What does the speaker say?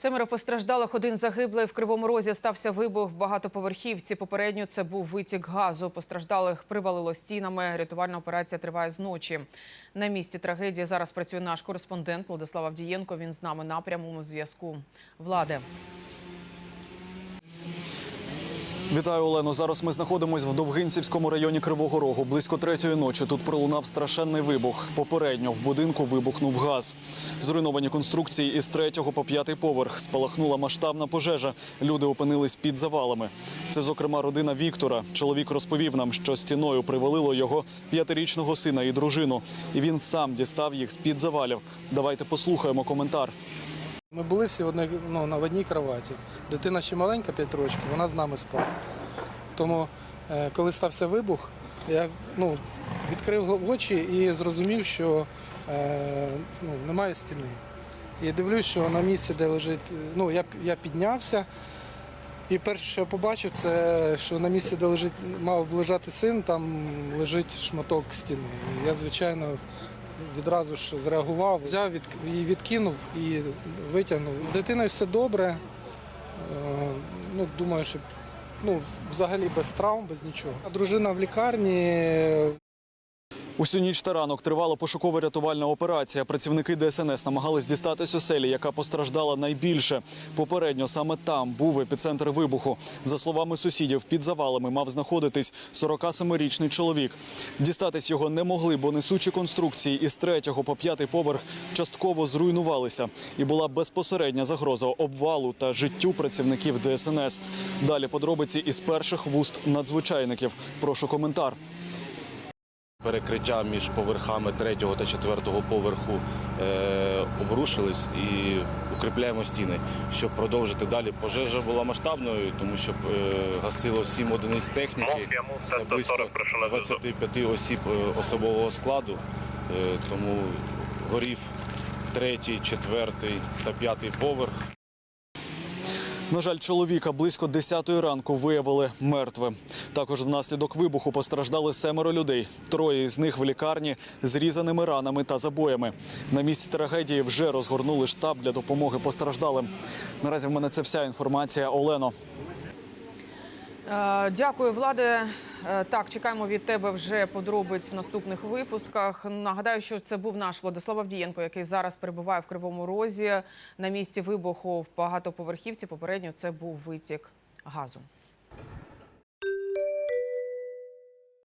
Семеро постраждалих, один загиблий. В Кривому Розі стався вибух в багатоповерхівці. Попередньо це був витік газу. Постраждалих привалило стінами. Рятувальна операція триває з ночі. На місці трагедії зараз працює наш кореспондент Владислав Авдієнко. Він з нами на прямому зв'язку. Владе. Вітаю, Олено. Зараз ми знаходимося в Довгинцівському районі Кривого Рогу. Близько третьої ночі тут пролунав страшенний вибух. Попередньо в будинку вибухнув газ. Зруйновані конструкції із третього по п'ятий поверх. Спалахнула масштабна пожежа. Люди опинились під завалами. Це, зокрема, родина Віктора. Чоловік розповів нам, що стіною привалило його п'ятирічного сина і дружину. І він сам дістав їх з під завалів. Давайте послухаємо коментар. Ми були всі в одній, ну, на одній кроваті. Дитина ще маленька, 5 років, вона з нами спала. Тому, е, коли стався вибух, я ну, відкрив очі і зрозумів, що е, ну, немає стіни. І дивлюсь, що на місці, де лежить, ну, я, я піднявся. І перше, що я побачив, це що на місці, де лежить, мав лежати син, там лежить шматок стіни. І я, звичайно, відразу ж зреагував, взяв і відкинув і витягнув. З дитиною все добре. Е, ну, думаю, що ну, взагалі без травм, без нічого. А дружина в лікарні. Усю ніч та ранок тривала пошуково-рятувальна операція. Працівники ДСНС намагались дістатись оселі, яка постраждала найбільше. Попередньо саме там був епіцентр вибуху. За словами сусідів, під завалами мав знаходитись 47-річний чоловік. Дістатись його не могли, бо несучі конструкції із третього по п'ятий поверх частково зруйнувалися. І була безпосередня загроза обвалу та життю працівників ДСНС. Далі подробиці із перших вуст надзвичайників. Прошу коментар. Перекриття між поверхами третього та четвертого поверху е, обрушились і укріпляємо стіни, щоб продовжити далі. Пожежа була масштабною, тому що е, гасило сім одиниць техніки, та близько 25 осіб е, особового складу. Е, тому горів третій, четвертий та п'ятий поверх. На жаль, чоловіка близько 10-ї ранку виявили мертвим. Також внаслідок вибуху постраждали семеро людей. Троє з них в лікарні з різаними ранами та забоями. На місці трагедії вже розгорнули штаб для допомоги постраждалим. Наразі в мене це вся інформація. Олено. Е, Дякую, Владе. Е, Так, чекаємо від тебе вже подробиць в наступних випусках. Нагадаю, що це був наш Владислав Авдієнко, який зараз перебуває в Кривому Розі на місці вибуху в багатоповерхівці. Попередньо це був витік газу.